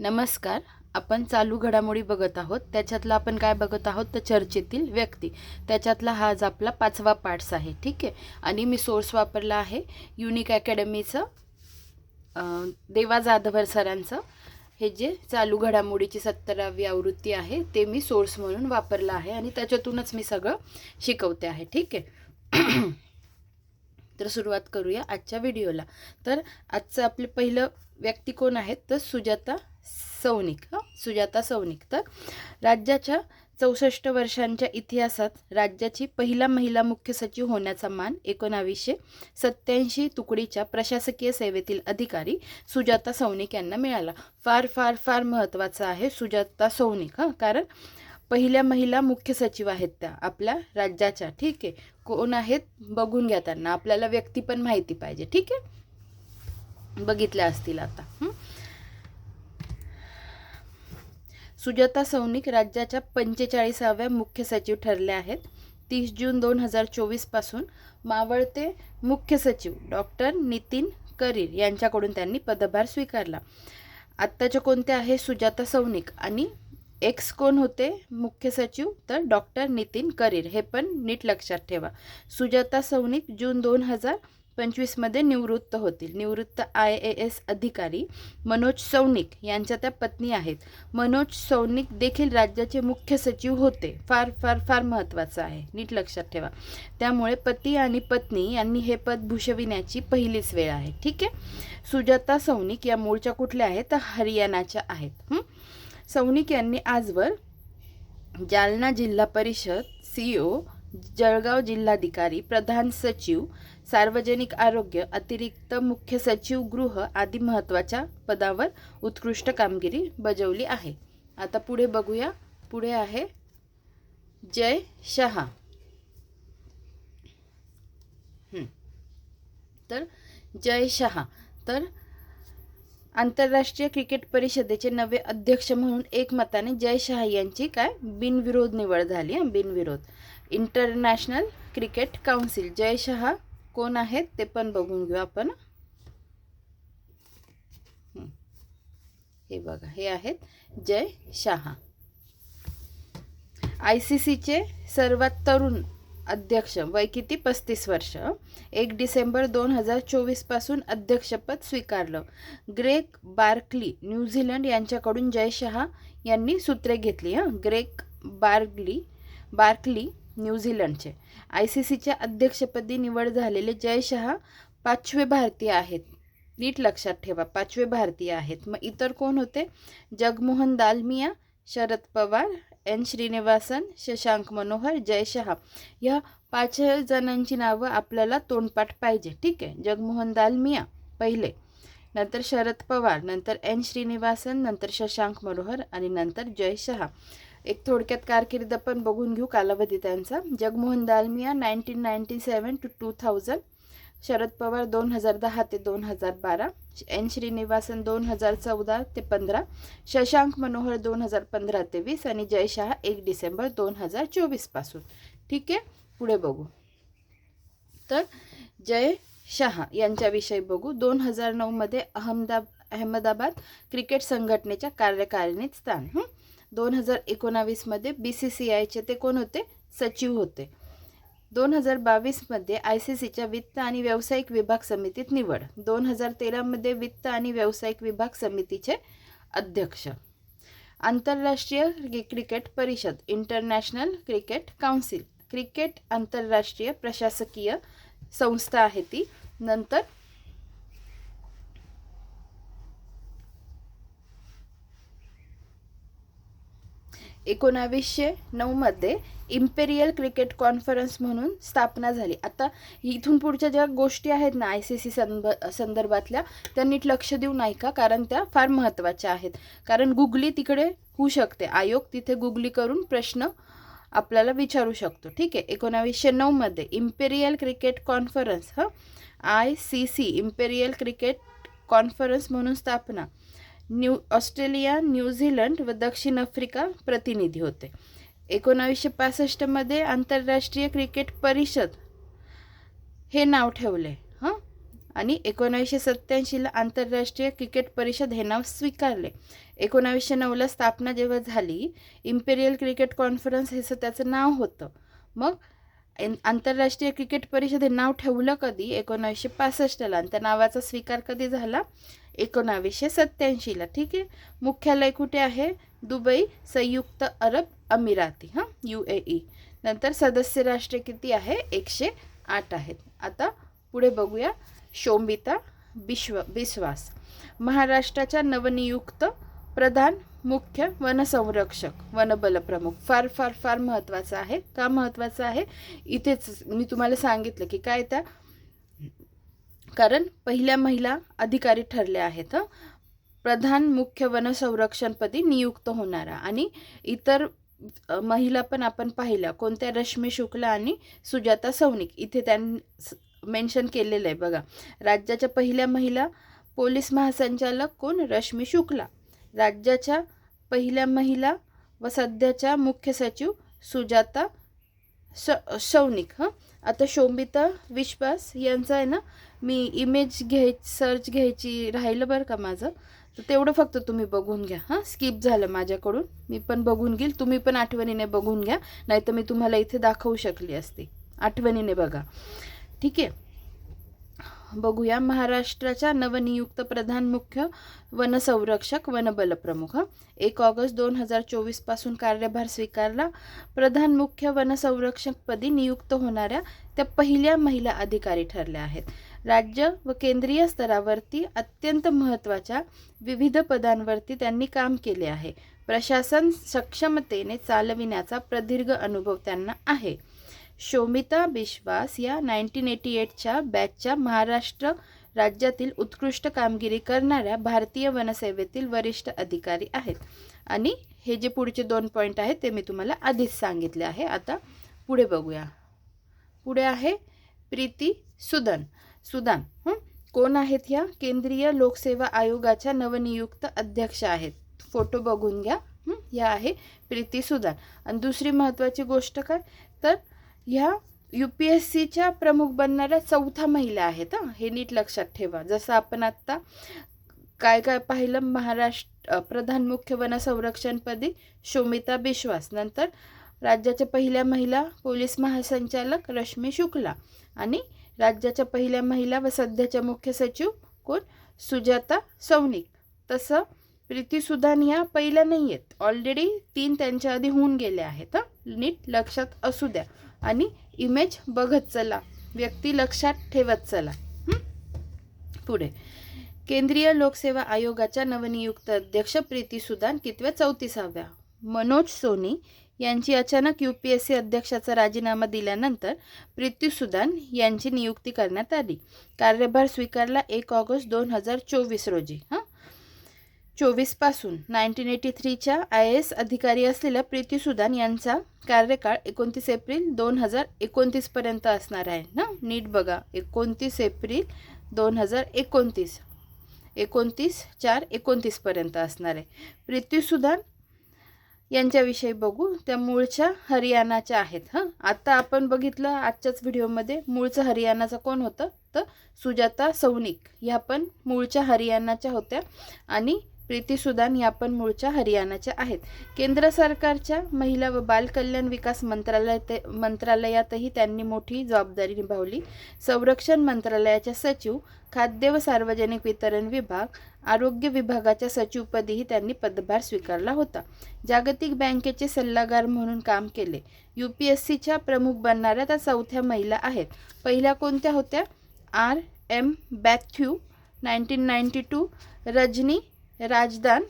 नमस्कार. आपण चालू घडामोडी बघत आहोत. त्याच्यातला आपण काय बघत आहोत? तर चर्चेतील व्यक्ती. त्याच्यातला हा आज आपला पाचवा पार्ट्स आहे. ठीक आहे? आणि मी सोर्स वापरला आहे. युनिक अकॅडमीचं देवा जाधवर सरांचं. हे जे चालू घडामोडीची सत्तरावी आवृत्ती आहे ते मी सोर्स म्हणून वापरलं आहे आणि त्याच्यातूनच मी सगळं शिकवते आहे. ठीक आहे? तर सुरुवात करूया आजच्या व्हिडिओला. तर आजचं आपले पहिलं व्यक्ती कोण आहेत? तर सुजाता सौनिक हां सुजाता सौनिक तर राज्याच्या चौसष्ट वर्षांच्या इतिहासात राज्याची पहिला महिला मुख्य सचिव होण्याचा मान एकोणावीसशे सत्याऐंशी तुकडीच्या प्रशासकीय सेवेतील अधिकारी सुजाता सौनिक यांना मिळाला. फार फार फार महत्त्वाचं आहे सुजाता सौनिक हां कारण पहिल्या महिला मुख्य सचिव आहेत त्या आपल्या राज्याच्या. ठीक आहे? कोण आहेत? बघून घ्या त्यांना. आपल्याला व्यक्ती पण माहिती पाहिजे. ठीक आहे? बघितल्या असतील आता. सुजाता सौनिक राज्याच्या पंचेचाळीसाव्या मुख्य सचिव ठरल्या आहेत. तीस जून दोन हजार चोवीसपासून मावळते मुख्य सचिव डॉक्टर नितीन करीर यांच्याकडून त्यांनी पदभार स्वीकारला. आत्ताच्या कोणत्या आहे सुजाता सौनिक आणि एक्स कोण होते? मुख्य सचिव तर डॉक्टर नितीन करीर. हे पण नीट लक्षात ठेवा. सुजाता सौनिक जून दोन हजार पंचवीसमध्ये निवृत्त होतील. निवृत्त आय ए एस अधिकारी मनोज सौनिक यांच्या त्या पत्नी आहेत. मनोज सौनिक देखील राज्याचे मुख्य सचिव होते. फार फार फार महत्त्वाचं आहे. नीट लक्षात ठेवा. त्यामुळे पती आणि पत्नी यांनी हे पद भूषविण्याची पहिलीच वेळ आहे. ठीक आहे? सुजाता सौनिक या मूळच्या कुठल्या आहेत? तर हरियाणाच्या आहेत. हं? सौनिक यांनी आजवर जालना जिल्हा परिषद सी ओ जळगाव जिल्हाधिकारी प्रधान सचिव सार्वजनिक आरोग्य अतिरिक्त मुख्य सचिव गृह आदी महत्त्वाच्या पदावर उत्कृष्ट कामगिरी बजावली आहे. आता पुढे बघूया. पुढे आहे जय शहा. तर जय शहा. तर आंतरराष्ट्रीय क्रिकेट परिषदेचे नवे अध्यक्ष म्हणून एकमताने जय शहा यांची काय बिनविरोध निवड झाली बिनविरोध. International cricket council Jay Shah. कोण आहेत ते पण बघून घेऊ आपण. हे. बघा हे आहेत जय शहा. आय सी सीचे सर्वात तरुण अध्यक्ष वय किती? पस्तीस वर्ष. एक डिसेंबर दोन हजार चोवीसपासून अध्यक्षपद स्वीकारलं. ग्रेक बार्कली न्यूझीलंड यांच्याकडून जय शहा यांनी सूत्रे घेतली हां. ग्रेक बार्गली बार्कली न्यूझीलंडचे आय सी सीच्या अध्यक्षपदी निवड झालेले जय शहा पाचवे भारतीय आहेत. नीट लक्षात ठेवा पाचवे भारतीय आहेत. मग इतर कोण होते? जगमोहन दालमिया शरद पवार एन. श्रीनिवासन शशांक मनोहर जय शहा. या पाच जणांची नावं आपल्याला तोंडपाठ पाहिजे. ठीक आहे? जगमोहन दालमिया पहिले. नंतर शरद पवार नंतर एन. श्रीनिवासन नंतर शशांक मनोहर आणि नंतर जय शहा. एक थोडक्यात कारकीर्द पण बघून घेऊ कालावधी त्यांचा. Jagmohan Dalmiya nineteen ninety seven to two thousand Sharad Pawar दोन हजार दहा ते दोन हजार बारा एन श्रीनिवासन दोन हजार चौदा ते पंधरा शशांक मनोहर दोन हजार पंधरा ते वीस आणि जय शहा एक डिसेंबर दोन हजार चोवीसपासून ठीक आहे? पुढे बघू. तर जय शहा यांच्याविषयी बघू. दोन हजार नऊमध्ये अहमदा अहमदाबाद क्रिकेट संघटनेच्या कार्यकारिणीत स्थान. दोन हजार एकोणावीसमध्ये बी सी सी आयचे ते कोण होते? सचिव होते. दोन हजार बावीसमध्ये आय सी सीच्या वित्त आणि व्यावसायिक विभाग समितीत निवड. दोन हजार तेरामध्ये वित्त आणि व्यावसायिक विभाग समितीचे अध्यक्ष. आंतरराष्ट्रीय क्रिकेट परिषद इंटरनॅशनल क्रिकेट काउन्सिल. क्रिकेट आंतरराष्ट्रीय प्रशासकीय संस्था आहे ती. नंतर एकोणावीसशे नऊमध्ये इम्पेरियल क्रिकेट कॉन्फरन्स म्हणून स्थापना झाली. आता इथून पुढच्या ज्या गोष्टी आहेत ना आय सी सी संब संदर्भातल्या त्या नीट लक्ष देऊ नाही का? कारण त्या फार महत्त्वाच्या आहेत. कारण गुगली तिकडे होऊ शकते. आयोग तिथे गुगली करून प्रश्न आपल्याला विचारू शकतो. ठीक आहे? एकोणावीसशे नऊमध्ये इम्पेरियल क्रिकेट कॉन्फरन्स हं? I C C imperial cricket conference म्हणून स्थापना. न्यू ऑस्ट्रेलिया न्यूझीलंड व दक्षिण आफ्रिका प्रतिनिधी होते. एकोणावीसशे पासष्टमध्ये आंतरराष्ट्रीय क्रिकेट परिषद हे नाव ठेवले हं? आणि एकोणावीसशे सत्त्याऐंशीला आंतरराष्ट्रीय क्रिकेट परिषद हे नाव स्वीकारले. एकोणावीसशे नऊला स्थापना जेव्हा झाली इम्पेरियल क्रिकेट कॉन्फरन्स हे त्याचं नाव होतं. मग एन- आंतरराष्ट्रीय क्रिकेट परिषद हे नाव ठेवलं कधी? एकोणावीसशे पासष्टला आणि त्या नावाचा स्वीकार कधी झाला? एकोणावीसशे सत्त्याऐंशीला ठीक आहे? मुख्यालय कुठे आहे? दुबई संयुक्त अरब अमिराती हां? U A E. नंतर सदस्य राष्ट्रे किती आहे? एकशे आठ आहेत. आता पुढे बघूया. शोंबिता विश्व विश्वास महाराष्ट्राच्या नवनियुक्त प्रधान मुख्य वनसंरक्षक वनबल प्रमुख फार फार फार महत्त्वाचं आहे. का महत्त्वाचं आहे? इथेच मी तुम्हाला सांगितलं की काय त्या? कारण पहिल्या महिला अधिकारी ठरल्या आहेत हं. प्रधान मुख्य वनसंरक्षणपदी नियुक्त होणारा आणि इतर महिला पण आपण पाहिल्या. कोणत्या रश्मी शुक्ला आणि सुजाता सौनिक इथे त्यांनी मेन्शन केलेलं आहे बघा. राज्याच्या पहिल्या महिला पोलीस महासंचालक कोण? रश्मी शुक्ला. राज्याच्या पहिल्या महिला व सध्याच्या मुख्य सचिव सुजाता श शौनिक हां? आता शोभिता विश्वास यांचं आहे ना? मी इमेज घ्याय सर्च घ्यायची राहिलं बरं का माझं? तर तेवढं फक्त तुम्ही बघून घ्या. हां? स्किप झालं माझ्याकडून. मी पण बघून घेईल. तुम्ही पण आठवणीने बघून घ्या. नाहीतर मी तुम्हाला इथे दाखवू शकली असते. आठवणीने बघा. ठीक आहे? बघूया. महाराष्ट्राच्या नवनियुक्त प्रधान मुख्य वनसंरक्षक वनबल प्रमुख एक ऑगस्ट दोन हजार चोवीसपासून कार्यभार स्वीकारला. प्रधान मुख्य वनसंरक्षकपदी नियुक्त होणाऱ्या त्या पहिल्या महिला अधिकारी ठरल्या आहेत. राज्य व केंद्रीय स्तरावरती अत्यंत महत्त्वाच्या विविध पदांवरती त्यांनी काम केले आहे. प्रशासन सक्षमतेने चालविण्याचा प्रदीर्घ अनुभव त्यांना आहे. शोमिता विश्वास या नाईन्टीन एटी एटच्या बॅचच्या महाराष्ट्र राज्यातील उत्कृष्ट कामगिरी करणाऱ्या भारतीय वनसेवेतील वरिष्ठ अधिकारी आहेत. आणि हे जे पुढचे दोन पॉईंट आहेत ते मी तुम्हाला आधीच सांगितले आहे. आता पुढे बघूया. पुढे आहे प्रीती सुदन. सुदान कोण आहेत ह्या केंद्रीय लोकसेवा आयोगाच्या नवनियुक्त अध्यक्ष आहेत? फोटो बघून घ्या ह्या आहे प्रीती सुदान आणि दुसरी महत्त्वाची गोष्ट काय? तर ह्या यू पी एस सीच्या प्रमुख बनणाऱ्या चौथा महिला आहेत हां? हे नीट लक्षात ठेवा. जसं आपण आत्ता काय काय पाहिलं महाराष्ट्र प्रधान मुख्य वनसंरक्षणपदी शोमिता बिश्वास. नंतर राज्याच्या पहिल्या महिला पोलीस महासंचालक रश्मी शुक्ला आणि राज्याच्या पहिल्या महिला व सध्याच्या मुख्य सचिव कोण? सुजाता सौनिक. तसं प्रीती सुदान ह्या पहिल्या नाही आहेत. ऑलरेडी तीन त्यांच्या आधी होऊन गेल्या आहेत हां? नीट लक्षात असू द्या. आणि इमेज बघत चला. व्यक्ती लक्षात ठेवत चला पुढे. केंद्रीय लोकसेवा आयोगाच्या नवनियुक्त अध्यक्ष प्रीती सुदान कितव्या चौतीसाव्या? मनोज सोनी यांची अचानक यू पी एस सी अध्यक्षाचा राजीनामा दिल्यानंतर प्रीती सुदान यांची नियुक्ती करण्यात आली. कार्यभार स्वीकारला एक ऑगस्ट दोन हजार चोवीस रोजी. हां? चोवीसपासून नाईन्टीन एटी थ्रीच्या आय एस अधिकारी असलेल्या प्रीती सुदान यांचा कार्यकाळ एकोणतीस एप्रिल दोन हजार एकोणतीसपर्यंत असणार आहे. ना नीट बघा. एकोणतीस एप्रिल दोन हजार एकोणतीस. एकोणतीस चार एकोणतीसपर्यंत असणार आहे. प्रीती सुदान यांच्याविषयी बघू. त्या मूळच्या हरियाणाच्या आहेत हां. आता आपण बघितलं आजच्याच व्हिडिओमध्ये मूळचं हरियाणाचं कोण होतं? तर सुजाता सौनिक. ह्या पण मूळच्या हरियाणाच्या होत्या आणि प्रीती सुदान या पण मूळच्या हरियाणाच्या आहेत. केंद्र सरकारच्या महिला व बालकल्याण विकास मंत्रालयात मंत्रालयातही त्यांनी मोठी जबाबदारी निभावली. संरक्षण मंत्रालयाच्या सचिव खाद्य व सार्वजनिक वितरण विभाग आरोग्य विभागाच्या सचिवपदीही त्यांनी पदभार स्वीकारला होता. जागतिक बँकेचे सल्लागार म्हणून काम केले. यू पी एस सीच्या प्रमुख बनणाऱ्या त्या चौथ्या महिला आहेत. पहिल्या कोणत्या होत्या? R. M. Bathew nineteen ninety two Rajni Razdan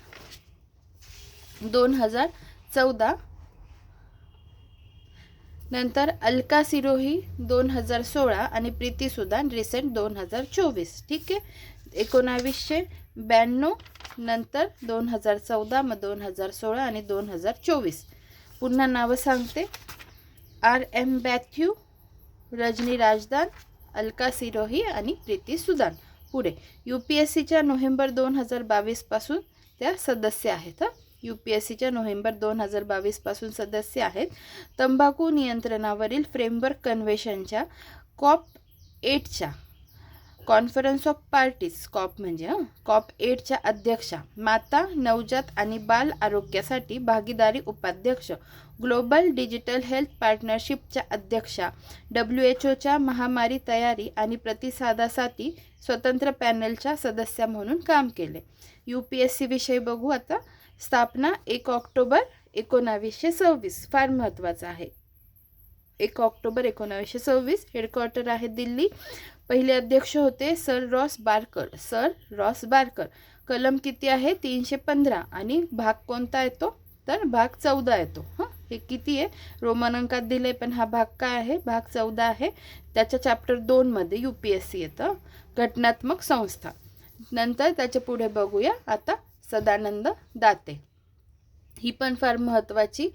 दोन हजार चौदा नंतर अलका सिरोही दोन हजार सोळा आणि प्रीती सुदान रिसेंट दोन हजार चोवीस. ठीक आहे? एकोणावीसशे ब्याण्णव नंतर दोन हजार चौदा मग दोन हजार सोळा आणि दोन हजार चोवीस. पुन्हा नावं सांगते. आर एम बॅथ्यू रजनी राजदान अलका सिरोही आणि प्रीती सुदान. पुढे यू पी एस सीच्या नोव्हेंबर दोन हजार बावीसपासून त्या सदस्य आहेत हं. यू पी एस सीच्या नोव्हेंबर दोन हजार बावीसपासून सदस्य आहेत. तंबाखू नियंत्रणावरील फ्रेमवर्क कन्व्हेशनच्या कॉप एटच्या कॉन्फरन्स ऑफ पार्टीज कॉप म्हणजे कॉप एटच्या अध्यक्षा माता नवजात आणि बाल आरोग्यासाठी भागीदारी उपाध्यक्ष ग्लोबल डिजिटल हेल्थ पार्टनरशिपच्या अध्यक्षा डब्ल्यू एच ओच्या महामारी तयारी आणि प्रतिसादासाठी स्वतंत्र पॅनलच्या सदस्या म्हणून काम केले. यू पी एस सी विषयी बघू आता. स्थापना एक ऑक्टोबर एकोणावीसशे सव्वीस फार महत्त्वाचं आहे. एक ऑक्टोबर एकोणावीसशे सव्वीस हेडक्वार्टर आहे दिल्ली. पहिले अध्यक्ष होते sir Ross Barker. Sir Ross Barker. कलम किती आहे? तीनशे पंधरा. आणि भाग कोणता येतो? तर भाग चौदा येतो. हां? हे किती आहे? रोमन अंकात आहे पण हा भाग काय आहे? भाग चौदा आहे. त्याच्या चॅप्टर दोनमध्ये यू पी एस सी येतं. घटनात्मक संस्था. नंतर त्याच्या पुढे बघूया. आता सदानंद दाते. ही पण फार महत्त्वाची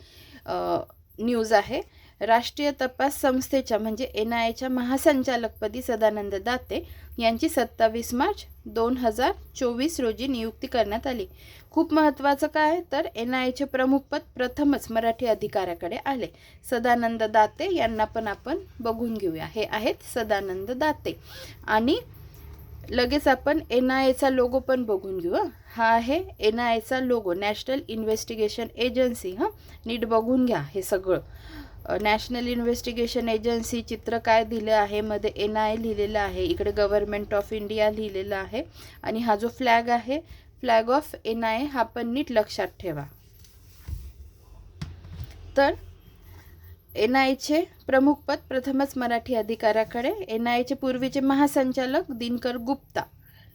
न्यूज आहे. राष्ट्रीय तपास संस्थेच्या म्हणजे एन आय एच्या महासंचालकपदी सदानंद दाते यांची सत्तावीस मार्च दोन हजार चोवीस रोजी नियुक्ती करण्यात आली. खूप महत्त्वाचं काय तर एन आय एचे प्रमुखपद प्रथमच मराठी अधिकाऱ्याकडे आले. सदानंद दाते यांना पण आपण बघून घेऊया. हे आहेत सदानंद दाते. आणि लगेच आपण एन आय एचा लोगो पण बघून घेऊ हा. आहे एन आय एचा लोगो नॅशनल इन्व्हेस्टिगेशन एजन्सी हां. नीट बघून घ्या हे सगळं. नॅशनल इन्व्हेस्टिगेशन एजन्सी चित्र काय दिलं आहे? मध्ये एन आय लिहिलेलं आहे. इकडे गव्हर्नमेंट ऑफ इंडिया लिहिलेलं आहे. आणि हा जो फ्लॅग आहे फ्लॅग ऑफ एन आय हा पण नीट लक्षात ठेवा. तर एन आयचे प्रमुखपद प्रथमच मराठी अधिकाऱ्याकडे एन आयचे पूर्वीचे महासंचालक दिनकर गुप्ता.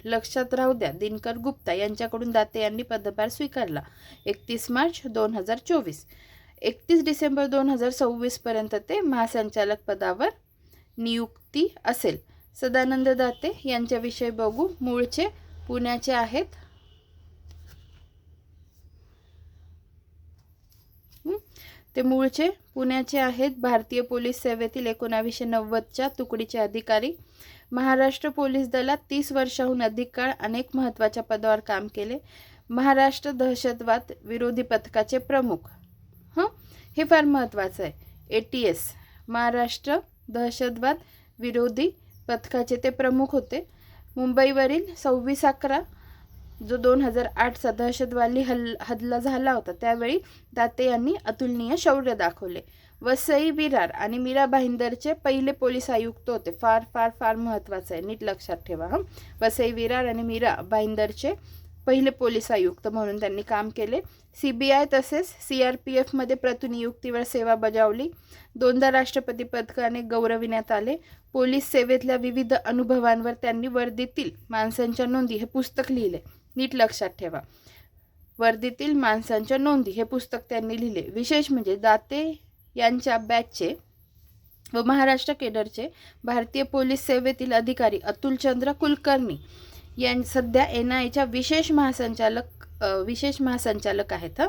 लक्षात राहू द्या दिनकर गुप्ता यांच्याकडून दाते यांनी पदभार स्वीकारला. एकतीस मार्च दोन हजार चोवीस. एकतीस डिसेंबर दोन हजार सव्वीसपर्यंत ते महासंचालक पदावर नियुक्ती असेल. सदानंद दाते यांच्याविषयी बघू. मूळचे पुण्याचे आहेत. ते मूळचे पुण्याचे आहेत. भारतीय पोलीस सेवेतील एकोणावीसशे नव्वदच्या तुकडीचे अधिकारी. महाराष्ट्र पोलीस दलात तीस वर्षाहून अधिक काळ अनेक महत्त्वाच्या पदावर काम केले. महाराष्ट्र दहशतवाद विरोधी पथकाचे प्रमुख. हं? हे फार महत्त्वाचं आहे. ए टी एस महाराष्ट्र दहशतवाद विरोधी पथकाचे ते प्रमुख होते. मुंबईवरील सव्वीस अकरा जो दोन हजार आठचा दहशतवादी हल् हल्ला झाला होता त्यावेळी दाते यांनी अतुलनीय शौर्य दाखवले. वसई विरार आणि मीरा भाईंदरचे पहिले पोलीस आयुक्त होते. फार फार फार महत्त्वाचं आहे. नीट लक्षात ठेवा हं? वसई विरार आणि मीरा भाईंदरचे पहिले पोलीस आयुक्त म्हणून त्यांनी काम केले. सी बी आय तसेच सी आर पी एफमध्ये प्रतिनियुक्तीवर सेवा बजावली. दोनदा राष्ट्रपती पदकाने गौरविण्यात आले. पोलीस सेवेतल्या विविध अनुभवांवर त्यांनी वर्दीतील माणसांच्या नोंदी हे पुस्तक लिहिले. नीट लक्षात ठेवा. वर्दीतील माणसांच्या नोंदी हे पुस्तक त्यांनी लिहिले. विशेष म्हणजे दाते यांच्या बॅचचे व महाराष्ट्र केडरचे भारतीय पोलीस सेवेतील अधिकारी अतुलचंद्र कुलकर्णी यां सध्या एन आयच्या विशेष महासंचालक विशेष महासंचालक आहेत हं.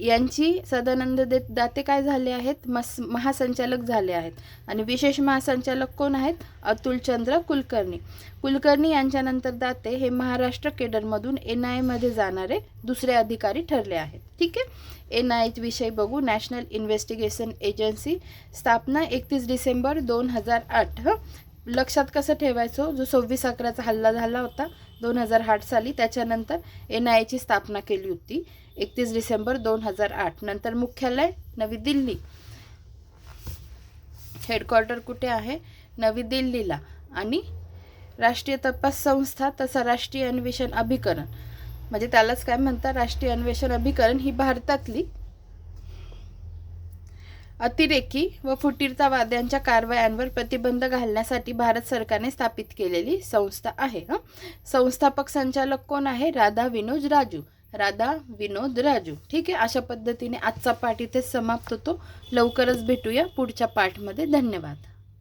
यांची सदानंद दे दाते काय झाले आहेत? मस महासंचालक झाले आहेत. आणि विशेष महासंचालक कोण आहेत? अतुलचंद्र कुलकर्णी. कुलकर्णी यांच्यानंतर दाते हे महाराष्ट्र केडरमधून एन आयमध्ये जाणारे दुसरे अधिकारी ठरले आहेत. ठीक आहे? एन आय विषयी बघू. नॅशनल इन्व्हेस्टिगेशन एजन्सी स्थापना एकतीस डिसेंबर दोन हजार आठ हं. लक्षात कसं ठेवायचो हो? जो सव्वीस अकराचा हल्ला झाला होता दोन हजार आठ साली त्याच्यानंतर एन आय एची स्थापना केली होती एकतीस डिसेंबर दोन हजार आठ. नंतर मुख्यालय नवी दिल्ली. हेडक्वार्टर कुठे आहे? नवी दिल्लीला. आणि राष्ट्रीय तपास संस्था तसा राष्ट्रीय अन्वेषण अभिकरण. म्हणजे त्यालाच काय म्हणतात? राष्ट्रीय अन्वेषण अभिकरण ही भारतातली अतिरेकी व फुटीरतावाद्यांच्या कारवायांवर प्रतिबंध घालण्यासाठी भारत सरकारने स्थापित केलेली संस्था आहे हं? संस्थापक संचालक कोण आहे? राधा विनोद राजू. राधा विनोद राजू. ठीक आहे? अशा पद्धतीने आजचा पाठ इथे समाप्त होतो. लवकरच भेटूया पुढच्या पाठमध्ये. धन्यवाद.